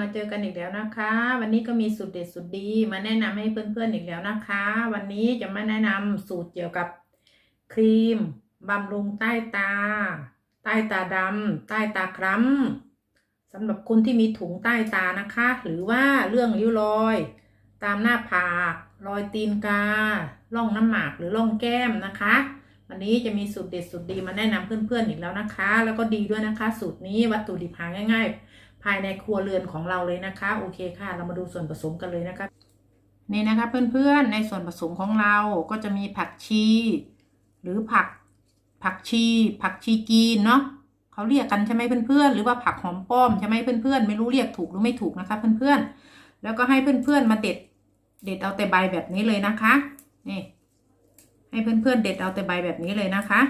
มาเจอกันอีกแล้วนะคะ วันนี้ก็มีสูตรเด็ดสูตรดี มาแนะนำให้เพื่อนๆอีกแล้วนะคะ วันนี้จะมาแนะนำสูตรเกี่ยวกับครีมบำรุงใต้ตา ใต้ตาดำใต้ตาคล้ำสำหรับคนที่มีถุงใต้ตานะคะ หรือว่าเรื่องริ้วรอย ตามหน้าผากรอยตีนการ่องน้ำหมากหรือร่องแก้มนะคะวันนี้จะมีสูตรเด็ดสูตรดีมาแนะนำเพื่อนๆอีกแล้วนะคะ แล้วก็ดีด้วยนะคะ สูตรนี้วัตถุดิบหาง่ายๆ ภายในครัวเรือนของเราเลยนะคะ โอเคค่ะ เรามาดูส่วนผสมกันเลยนะคะ นี่นะคะเพื่อนๆ ในส่วนผสมของเราก็จะมีผักชี หรือผักผักชี ผักชีกีนเนาะเขาเรียกกันใช่ไหมเพื่อนๆ หรือว่าผักหอมป้อมใช่ไหมเพื่อนๆ ไม่รู้เรียกถูกหรือไม่ถูกนะคะเพื่อนๆ แล้วก็ให้เพื่อนๆ มาเด็ด เด็ดเอาแต่ใบแบบนี้เลยนะคะ นี่ ให้เพื่อนๆ เด็ดเอาแต่ใบแบบนี้เลยนะคะ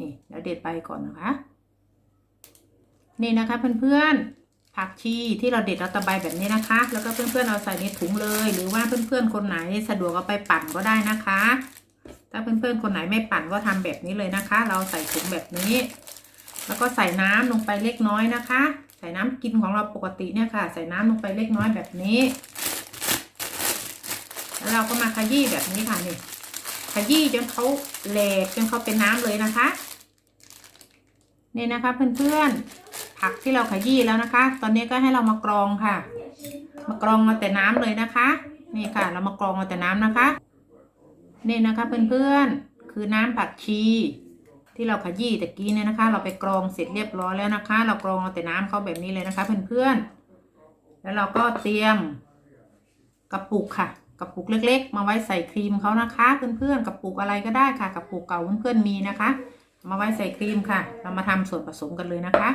นี่เดี๋ยวเด็ดใบก่อนนะคะ นี่นะคะเพื่อนๆ ผักชีที่เราเด็ดเอาตะไบแบบนี้นะคะ แล้วก็เพื่อนๆเอาใส่ในถุงเลย หรือว่าเพื่อนๆคนไหนสะดวกเอาไปปั่นก็ได้นะคะ ถ้าเพื่อนๆคนไหนไม่ปั่นก็ทำแบบนี้เลยนะคะ เราใส่ถุงแบบนี้ แล้วก็ใส่น้ำลงไปเล็กน้อยนะคะ ใส่น้ำกินของเราปกติเนี่ยค่ะ ใส่น้ำลงไปเล็กน้อยแบบนี้ แล้วเราก็มาขยี้แบบนี้ค่ะนี่ขยี้จนเขาแหลกจนเขาเป็นน้ำเลยนะคะ นี่นะคะเพื่อนๆ ผักที่เราขยี้แล้วนะคะ ตอนนี้ก็ให้เรามากรองค่ะ มากรองมาแต่น้ำเลยนะคะ นี่ค่ะ เรามากรองมาแต่น้ำนะคะ นี่นะคะเพื่อนๆ คือน้ำผักชีที่เราขยี้ตะกี้เนี่ยนะคะ เราไปกรองเสร็จเรียบร้อยแล้วนะคะ เรากรองเอาแต่น้ำเขาแบบนี้เลยนะคะ เพื่อนๆ แล้วเราก็เตรียมกระปุกค่ะกระปุกเล็ก ๆ มาไว้ใส่ครีมเขานะคะ เพื่อนๆกระปุกอะไรก็ได้ค่ะกระปุกเก่าเพื่อนๆมีนะคะ มาไว้ใส่ครีมค่ะ เรามาทำส่วนผสมกันเลยนะคะ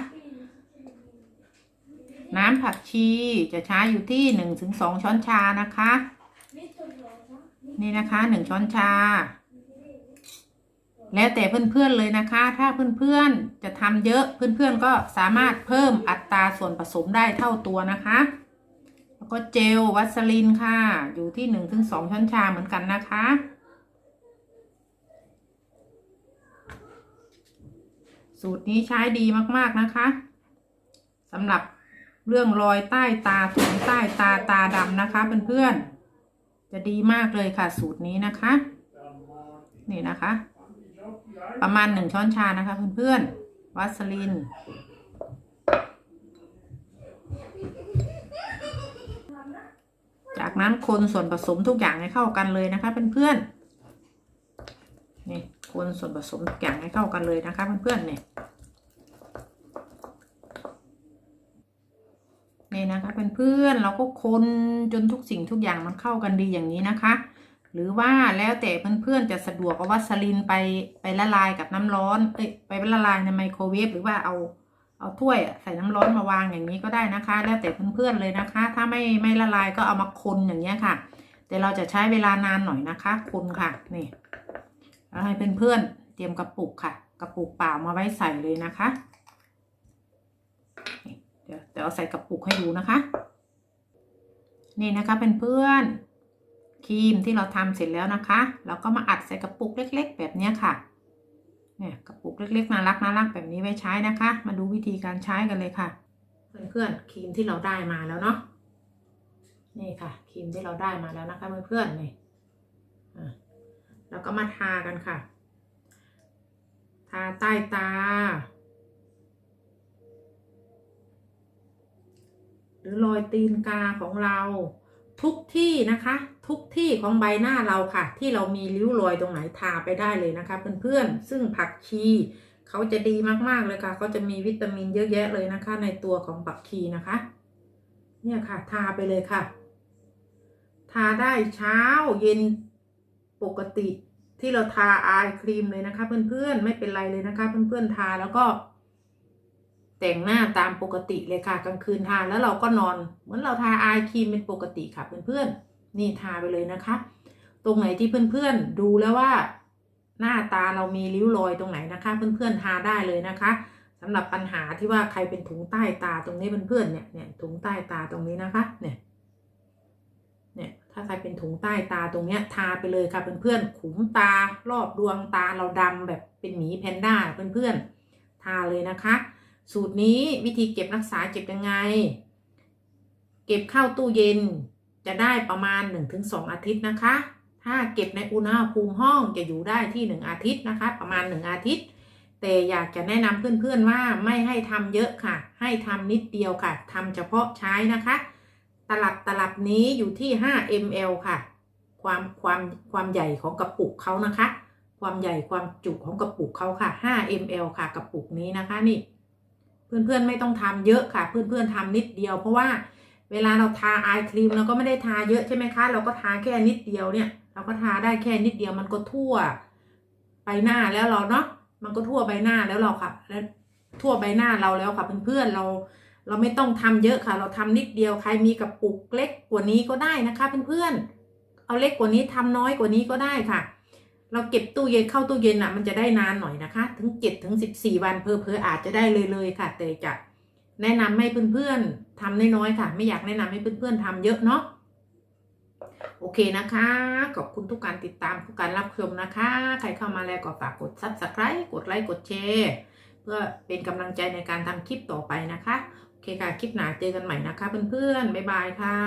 น้ำผักชีจะใช้อยู่ที่หนึ่งถึงสองช้อนชานะคะ นี่นะคะหนึ่งช้อนชา แล้วแต่เพื่อนๆเลยนะคะ ถ้าเพื่อนๆจะทำเยอะเพื่อนๆก็สามารถเพิ่มอัตราส่วนผสมได้เท่าตัวนะคะ แล้วก็เจลวัสลินค่ะ อยู่ที่หนึ่งถึงสองช้อนชาเหมือนกันนะคะสูตรนี้ใช้ดีมาก ๆ นะคะสำหรับ เรื่องรอยใต้ตาถุงใต้ตาตาดำนะคะเพื่อนๆจะดีมากเลยค่ะสูตรนี้นะคะ นี่นะคะ ประมาณหนึ่งช้อนชานะคะเพื่อนๆวัสลินจากนั้นคนส่วนผสมทุกอย่างให้เข้ากันเลยนะคะเพื่อนๆนี่คนส่วนผสมทุกอย่างให้เข้ากันเลยนะคะเพื่อนๆเนี่ย นี่นะคะเพื่อนๆเราก็คนจนทุกสิ่งทุกอย่างมันเข้ากันดีอย่างนี้นะคะ หรือว่าแล้วแต่เพื่อนๆจะสะดวกเอาวัสลินไปไปละลายกับน้ำร้อนเอ้ยไปละลายในไมโครเวฟหรือว่าเอาเอาถ้วยใส่น้ำร้อนมาวางอย่างนี้ก็ได้นะคะ แล้วแต่เพื่อนๆเลยนะคะ ถ้าไม่ไม่ละลายก็เอามาคนอย่างเงี้ยค่ะ แต่เราจะใช้เวลานานหน่อยนะคะคนค่ะนี่แล้วให้เพื่อนๆเตรียมกระปุกค่ะ กระปุกเปล่ามาไว้ใส่เลยนะคะ ดี๋ยวเดี๋ยวเอาใส่กระปุกให้ดูนะคะ นี่นะคะเพื่อนๆครีมที่เราทำเสร็จแล้วนะคะ เราก็มาอัดใส่กระปุกเล็ก ๆ แบบนี้ค่ะเนี่ยกระปุกเล็กๆน่ารักน่ารักแบบนี้ไว้ใช้นะคะ มาดูวิธีการใช้กันเลยค่ะ เพื่อนๆครีมที่เราได้มาแล้วเนาะนี่ค่ะครีมที่เราได้มาแล้วนะคะเพื่อนๆนี่อะแล้วก็มาทากันค่ะ ทาใต้ตา หรือรอยตีนกาของเรา ทุกที่นะคะ ทุกที่ของใบหน้าเราค่ะ ที่เรามีริ้วรอยตรงไหนทาไปได้เลยนะคะ เพื่อนๆซึ่งผักชีเขาจะดีมากๆเลยค่ะเขาจะมีวิตามินเยอะแยะเลยนะคะ ในตัวของผักชีนะคะ เนี่ยค่ะ ทาไปเลยค่ะ ทาได้เช้าเย็นปกติที่เราทาอายครีมเลยนะคะ เพื่อนๆไม่เป็นไรเลยนะคะ เพื่อนๆทาแล้วก็ แต่งหน้าตามปกติเลยค่ะ กลางคืนทาแล้วเราก็นอน เหมือนเราทาอายครีมเป็นปกติค่ะเพื่อนๆนี่ทาไปเลยนะคะ ตรงไหนที่เพื่อนๆดูแล้วว่า หน้าตาเรามีริ้วรอยตรงไหนนะคะ เพื่อนๆทาได้เลยนะคะสำหรับปัญหาที่ว่าใครเป็นถุงใต้ตาตรงนี้เพื่อนๆเนี่ยเนี่ยถุงใต้ตาตรงนี้นะคะเนี่ยเนี่ยถ้าใครเป็นถุงใต้ตาตรงเนี้ยทาไปเลยค่ะเพื่อนๆขุมตารอบดวงตาเราดำแบบเป็นหมีแพนด้าเพื่อนๆทาเลยนะคะ สูตรนี้วิธีเก็บรักษาเก็บยังไง เก็บเข้าตู้เย็นจะได้ประมาณ 1-2 อาทิตย์นะคะ ถ้าเก็บในอุณหภูมิห้องจะอยู่ได้ที่ 1 อาทิตย์นะคะ ประมาณ 1 อาทิตย์ แต่อยากจะแนะนำเพื่อนๆว่าไม่ให้ทำเยอะค่ะ ให้ทำนิดเดียวค่ะทำเฉพาะใช้นะคะ ตลับตลับนี้อยู่ที่ 5 ml ค่ะ ความความความใหญ่ของกระปุกเขานะคะ ความใหญ่ความจุของกระปุกเขาค่ะ 5 ml ค่ะกระปุกนี้นะคะนี่ เพื่อนๆไม่ต้องทำเยอะค่ะ เพื่อนๆทำนิดเดียว เพราะว่าเวลาเราทาอายครีมเราก็ไม่ได้ทาเยอะใช่ไหมคะ เราก็ทาแค่นิดเดียวเนี่ย เราก็ทาได้แค่นิดเดียวมันก็ทั่วใบหน้าแล้วเราเนาะมันก็ทั่วใบหน้าแล้วเราค่ะ แล้วทั่วใบหน้าเราแล้วค่ะเพื่อนๆเราเราไม่ต้องทำเยอะค่ะ เราทำนิดเดียวใครมีกระปุกเล็กกว่านี้ก็ได้นะคะเพื่อนๆเอาเล็กกว่านี้ทำน้อยกว่านี้ก็ได้ค่ะ เราเก็บตู้เย็นเข้าตู้เย็นอะมันจะได้นานหน่อยนะคะ ถึงเจ็ดถึงสิบสี่วันเพอเพออาจจะได้เลยเลยค่ะ แต่จะแนะนำให้เพื่อนๆทำน้อยๆค่ะ ไม่อยากแนะนำให้เพื่อนๆทำเยอะเนาะโอเคนะคะ ขอบคุณทุกการติดตามทุกการรับชมนะคะ ใครเข้ามาแล้วก็ฝากกด subscribe กดไลค์กดแชร์เพื่อเป็นกำลังใจในการทำคลิปต่อไปนะคะ โอเคค่ะ คลิปหน้าเจอกันใหม่นะคะเพื่อนๆ บ๊ายบายค่ะ